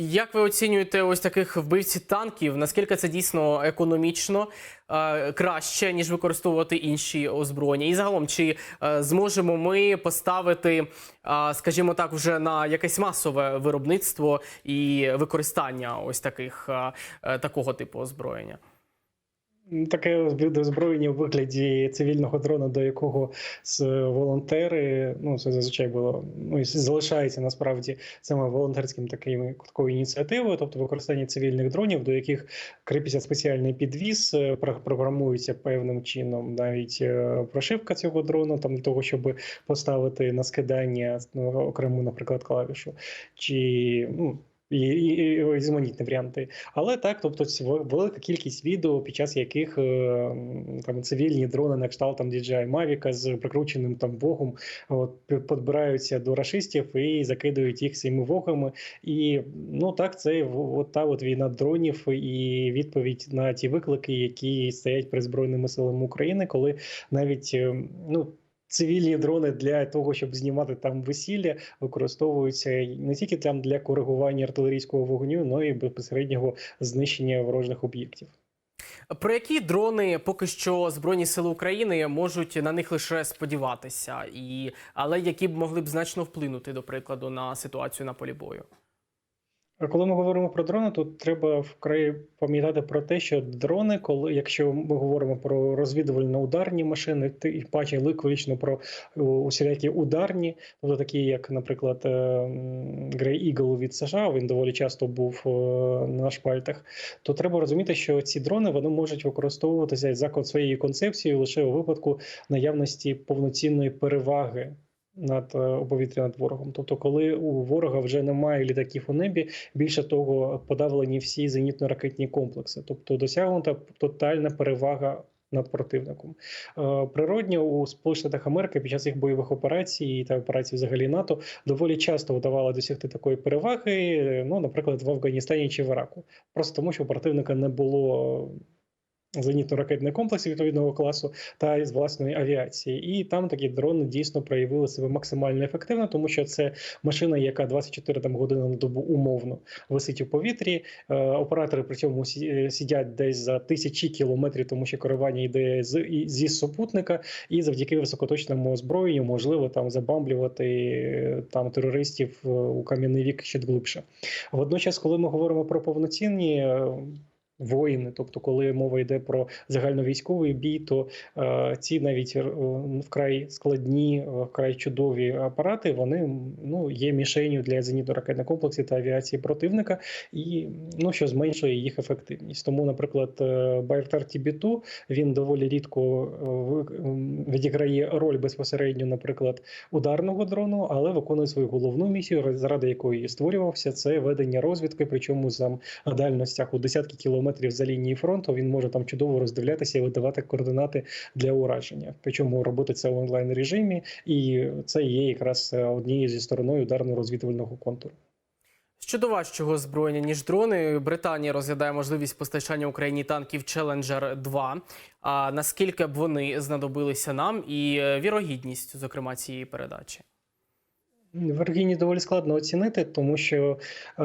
Як ви оцінюєте ось таких вбивців танків? Наскільки це дійсно економічно е, краще ніж використовувати інші озброєння? І загалом, чи е, зможемо ми поставити, е, скажімо так, вже на якесь масове виробництво і використання ось таких такого типу озброєння? Таке озброєння у вигляді цивільного дрона, до якого з волонтери, ну це зазвичай було ну і залишається насправді саме волонтерським таким такою ініціативою, тобто використання цивільних дронів, до яких кріпиться спеціальний підвіз, е, програмується певним чином навіть е, прошивка цього дрона, там для того, щоб поставити на скидання ну, окрему, наприклад, клавішу, чи ну. І, і, різноманітні варіанти. Але так, тобто велика кількість відео, під час яких е, там цивільні дрони на кшталт там DJI Mavic з прикрученим там вогом от, підбираються до рашистів і закидують їх цими вогами. І ну так, це от та от війна дронів і відповідь на ті виклики, які стоять перед збройними силами України, коли навіть е, ну. Цивільні дрони для того, щоб знімати там весілля, використовуються не тільки там для коригування артилерійського вогню, але й безпосереднього знищення ворожих об'єктів. Про які дрони поки що Збройні Сили України можуть на них лише сподіватися, і але які б могли б значно вплинути, до прикладу, на ситуацію на полі бою? Коли ми говоримо про дрони, то треба вкрай пам'ятати про те, що дрони, коли якщо ми говоримо про розвідувально-ударні машини, тим паче виключно про усілякі ударні, тобто такі, як, наприклад, е, Grey Eagle від США, він доволі часто був е, на шпальтах, то треба розуміти, що ці дрони вони можуть використовуватися за своєю концепцією лише у випадку наявності повноцінної переваги. Над е, повітря над ворогом, тобто, коли у ворога вже немає літаків у небі, більше того, подавлені всі зенітно-ракетні комплекси, тобто досягнута тотальна перевага над противником. Е, Природньо у Сполучених Америки під час їх бойових операцій та операцій взагалі НАТО доволі часто вдавало досягти такої переваги. е, Ну, наприклад, в Афганістані чи в Іраку, просто тому, що у противника не було. Зенітно-ракетних комплексів відповідного класу та з власної авіації, і там такі дрони дійсно проявили себе максимально ефективно, тому що це машина, яка 24 там години на добу умовно висить у повітрі. Е, оператори при цьому е, сидять десь за тисячі кілометрів, тому що керування йде з зі супутника, і завдяки високоточному озброєнню можливо там забамблювати е, там терористів у кам'яний вік ще глибше. Водночас, коли ми говоримо про повноцінні. Воїни, тобто, коли мова йде про загальновійськовий бій, то е, ці навіть е, вкрай складні, е, вкрай чудові апарати, вони ну є мішенью для зенітно-ракетних комплексів та авіації противника, і ну що зменшує їх ефективність. Тому, наприклад, е, Байрактар TB2, він доволі рідко відіграє роль безпосередньо, наприклад, ударного дрону, але виконує свою головну місію, заради якої створювався, це ведення розвідки, причому за дальностях у десятки кілометрів за лінії фронту. Він може там чудово роздивлятися і видавати координати для ураження. Причому робити це в онлайн режимі, і це є якраз е, однією зі стороною ударно-розвідувального контуру. Щодо важчого озброєння, ніж дрони, Британія розглядає можливість постачання Україні танків Challenger 2. А наскільки б вони знадобилися нам, і е, вірогідність, зокрема, цієї передачі? Вергіні доволі складно оцінити, тому що е,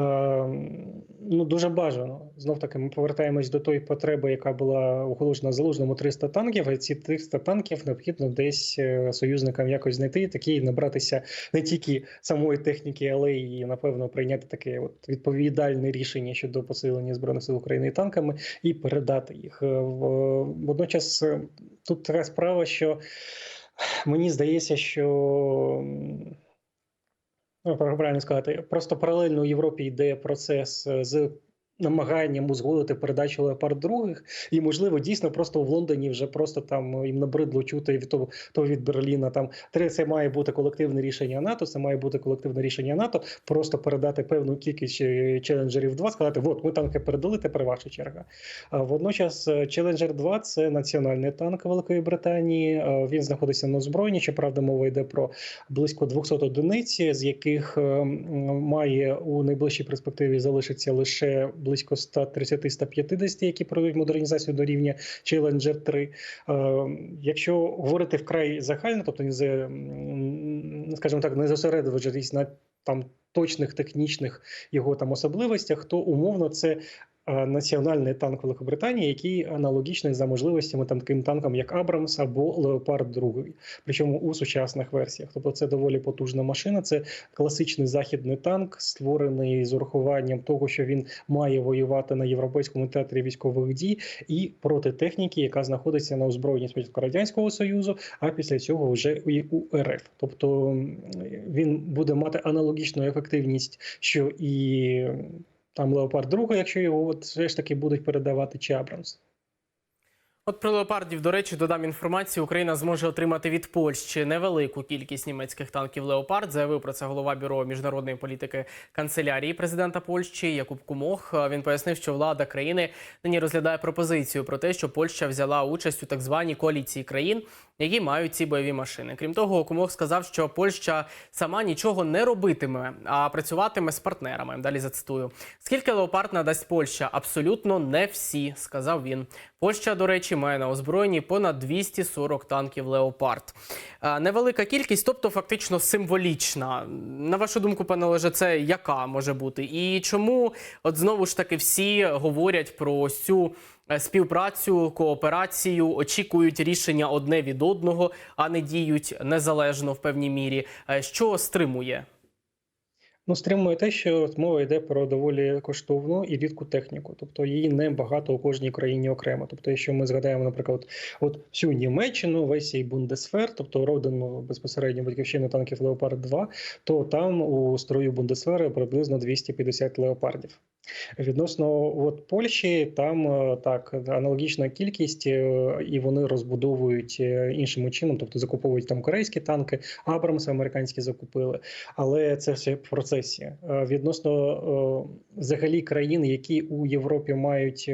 ну дуже бажано. Знов таки ми повертаємось до тої потреби, яка була оголошена залужному 300 танків. А ці 300 танків необхідно десь е, союзникам якось знайти, такі набратися не тільки самої техніки, але й напевно прийняти таке от відповідальне рішення щодо посилення збройних сил України танками і передати їх. Е, Водночас е, тут така справа, що мені здається, що. Ну, правильно сказати, просто паралельно у Європі йде процес е, з намаганням узгодити передачу леопард других, і можливо дійсно просто в Лондоні вже просто там їм набридло чути від того, того від Берліна. Там це має бути колективне рішення НАТО. Це має бути колективне рішення НАТО. Просто передати певну кількість е, челенджерів 2, сказати, от ми танки передали, тепер ваша черга. Водночас е, Challenger 2 це національний танк Великої Британії. Е, Він знаходиться на озброєнні. Щоправда, мова йде про близько 200 одиниць, з яких е, має у найближчій перспективі залишиться лише близько 130-150, які пройдуть модернізацію до рівня Challenger 3. Е, Якщо говорити вкрай загально, тобто не скажімо так, не зосередитись на там точних технічних його там особливостях, то умовно це національний танк Великобританії, який аналогічний за можливостями таким танкам, як Абрамс або Леопард 2, причому у сучасних версіях. Тобто це доволі потужна машина. Це класичний західний танк, створений з урахуванням того, що він має воювати на європейському театрі військових дій і проти техніки, яка знаходиться на озброєнні спочатку радянського союзу, а після цього вже і у РФ. Тобто він буде мати аналогічну ефективність, що і там Леопард 2, якщо його от все ж таки будуть передавати чи Абрамс. От про леопардів, до речі, додам інформацію. Україна зможе отримати від Польщі невелику кількість німецьких танків Леопард. Заявив про це голова бюро міжнародної політики канцелярії президента Польщі Якуб Кумох. Він пояснив, що влада країни нині розглядає пропозицію про те, що Польща взяла участь у так званій коаліції країн, які мають ці бойові машини. Крім того, Кумох сказав, що Польща сама нічого не робитиме, а працюватиме з партнерами. Далі зацитую: скільки леопард надасть Польща? Абсолютно не всі, сказав він. Польща, до речі, має на озброєнні понад 240 танків Леопард. Е, Невелика кількість, тобто фактично символічна. На вашу думку, пане Олеже, це яка може бути? І чому, от знову ж таки, всі говорять про цю співпрацю, кооперацію, очікують рішення одне від одного, а не діють незалежно в певній мірі. Е, Що стримує? Ну, стримує те, що мова йде про доволі коштовну і рідку техніку, тобто її не багато у кожній країні окремо. Тобто, якщо ми згадаємо, наприклад, от всю Німеччину, весь цей Бундесфер, тобто родину безпосередньо батьківщини танків Леопард 2, то там у строю Бундесфери приблизно 250 леопардів. Відносно от Польщі, там е, так аналогічна кількість, е, і вони розбудовують е, іншим чином, тобто закуповують там корейські танки, Абрамси американські закупили, але це все в процесі. Відносно взагалі країн, які у Європі мають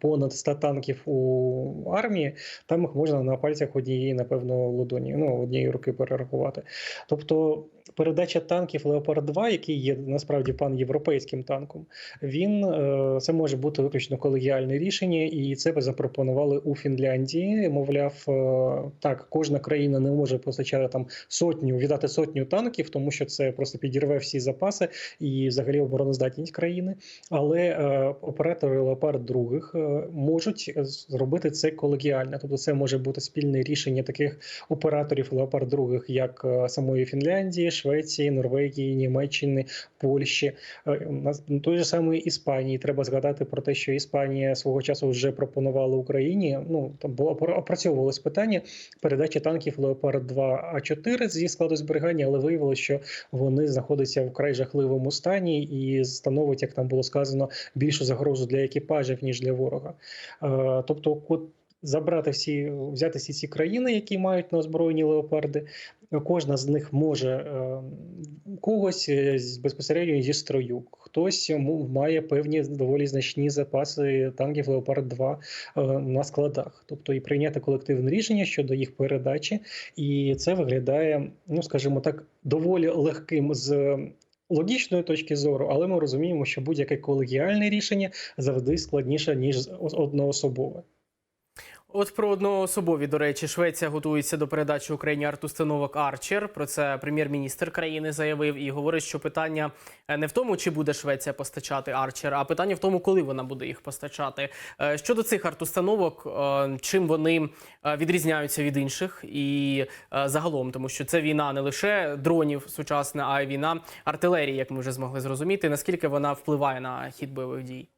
понад 100 танків у армії, там їх можна на пальцях однієї, напевно, ладоні, ну однієї руки перерахувати. Тобто. Передача танків Леопард 2, який є насправді панєвропейським танком, він е, це може бути виключно колегіальне рішення, і це запропонували у Фінляндії. Мовляв, е, так кожна країна не може постачати там сотню, віддати сотню танків, тому що це просто підірве всі запаси і взагалі обороноздатність країни. Але е, оператори Леопард 2 е, можуть зробити це колегіально, тобто це може бути спільне рішення таких операторів Леопард 2, як самої Фінляндії. Швеції, Норвегії, Німеччини, Польщі, Е, у нас той же самої Іспанії. Треба згадати про те, що Іспанія свого часу вже пропонувала Україні. Ну там було опра- опрацьовувалось питання передачі танків Леопард 2 А 4 зі складу зберігання, але виявилося, що вони знаходяться в край жахливому стані і становить, як там було сказано, більшу загрозу для екіпажів ніж для ворога. Е, Тобто, забрати всі, взяти всі ці країни, які мають на озброєнні леопарди. Кожна з них може е, когось е, безпосередньо зі строю, хтось має певні доволі значні запаси танків Леопард 2 е, на складах, тобто і прийняти колективне рішення щодо їх передачі, і це виглядає, ну скажімо так, доволі легким з. Логічної точки зору, але ми розуміємо, що будь-яке колегіальне рішення завжди складніше ніж одноособове. От про одноособові, до речі, Швеція готується до передачі Україні арт-установок Арчер. Про це прем'єр-міністр країни заявив і говорить, що питання е, не в тому, чи буде Швеція постачати Арчер, а питання в тому, коли вона буде їх постачати. Е, Щодо цих арт-установок, е, чим вони відрізняються від інших і загалом, тому що це війна не лише дронів сучасна, а й війна артилерії, як ми вже змогли зрозуміти. Наскільки вона впливає на хід бойових дій?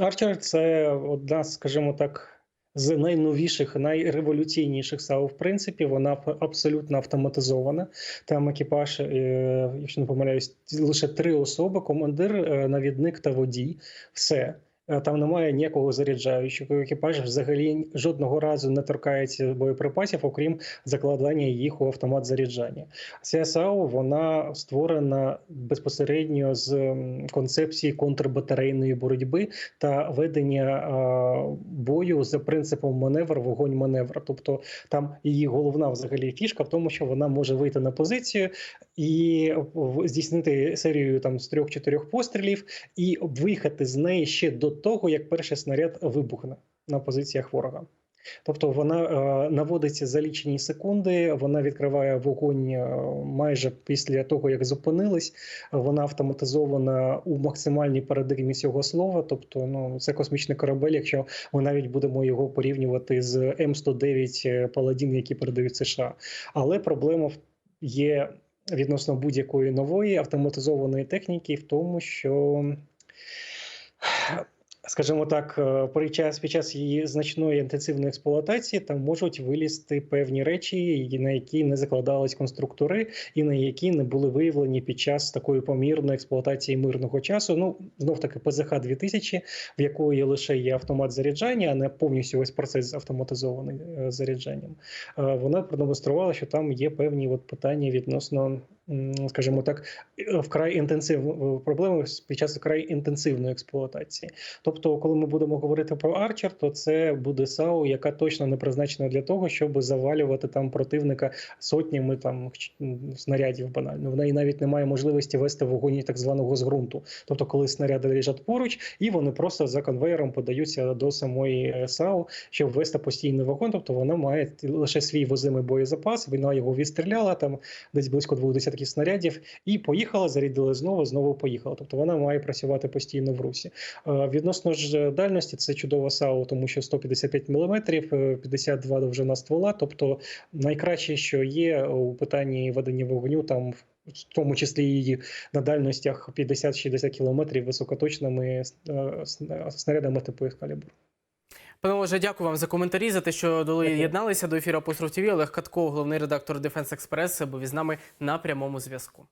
Арчер це одна, скажімо так, з найновіших, найреволюційніших САУ. В принципі, вона абсолютно автоматизована. Там екіпаж, е, якщо не помиляюсь, лише три особи: командир, е, навідник та водій. Все. Е, Там немає ніякого заряджаючого. Екіпаж взагалі жодного разу не торкається боєприпасів, окрім закладання їх у автомат заряджання. Ця вона створена безпосередньо з концепції контрбатарейної боротьби та ведення е, бою за принципом маневр, вогонь, маневр. Тобто там її головна взагалі фішка в тому, що вона може вийти на позицію і здійснити серію там з трьох-чотирьох пострілів і виїхати з неї ще до того, як перший снаряд вибухне на позиціях ворога. Тобто вона е, наводиться за лічені секунди, вона відкриває вогонь е, майже після того, як зупинились. Вона автоматизована у максимальній парадигмі цього слова. Тобто, ну це космічний корабель, якщо ми навіть будемо його порівнювати з М109 Паладін, які передають США. Але проблема є відносно будь-якої нової автоматизованої техніки в тому, що скажімо так, е, при час під час її значної інтенсивної експлуатації там можуть вилізти певні речі, на які не закладались конструктори, і на які не були виявлені під час такої помірної експлуатації мирного часу. Ну знов таки ПЗХ 2000 в якої лише є автомат заряджання, а не повністю весь процес автоматизований е, заряджанням. Е, Вона продемонструвала, що там є певні от питання відносно. Скажімо так, е, вкрай інтенсив проблеми під час вкрай інтенсивної експлуатації. Тобто, коли ми будемо говорити про Арчер, то це буде САУ, яка точно не призначена для того, щоб завалювати там противника сотнями там снарядів. Банально в неї навіть немає можливості вести вогонь так званого з ґрунту. Тобто, коли снаряди лежать поруч, і вони просто за конвейером подаються до самої е, САУ, щоб вести постійний вогонь. Тобто вона має лише свій возимий боєзапас. Вона його відстріляла там десь близько двох десятків снарядів, і поїхала, зарядили знову, знову поїхала. Тобто вона має працювати постійно в русі. Е, Відносно ж дальності, це чудова САУ, тому що 155 мм, 52 довжина ствола. Тобто найкраще, що є у питанні ведення вогню, там в тому числі її на дальностях 50-60 км високоточними е, снарядами типу Excalibur. Пане Олеже, дякую вам за коментарі, за те, що доєдналися до ефіру Апостроф ТВ. Олег Катко, головний редактор Дефенс Експрес, був із нами на прямому зв'язку.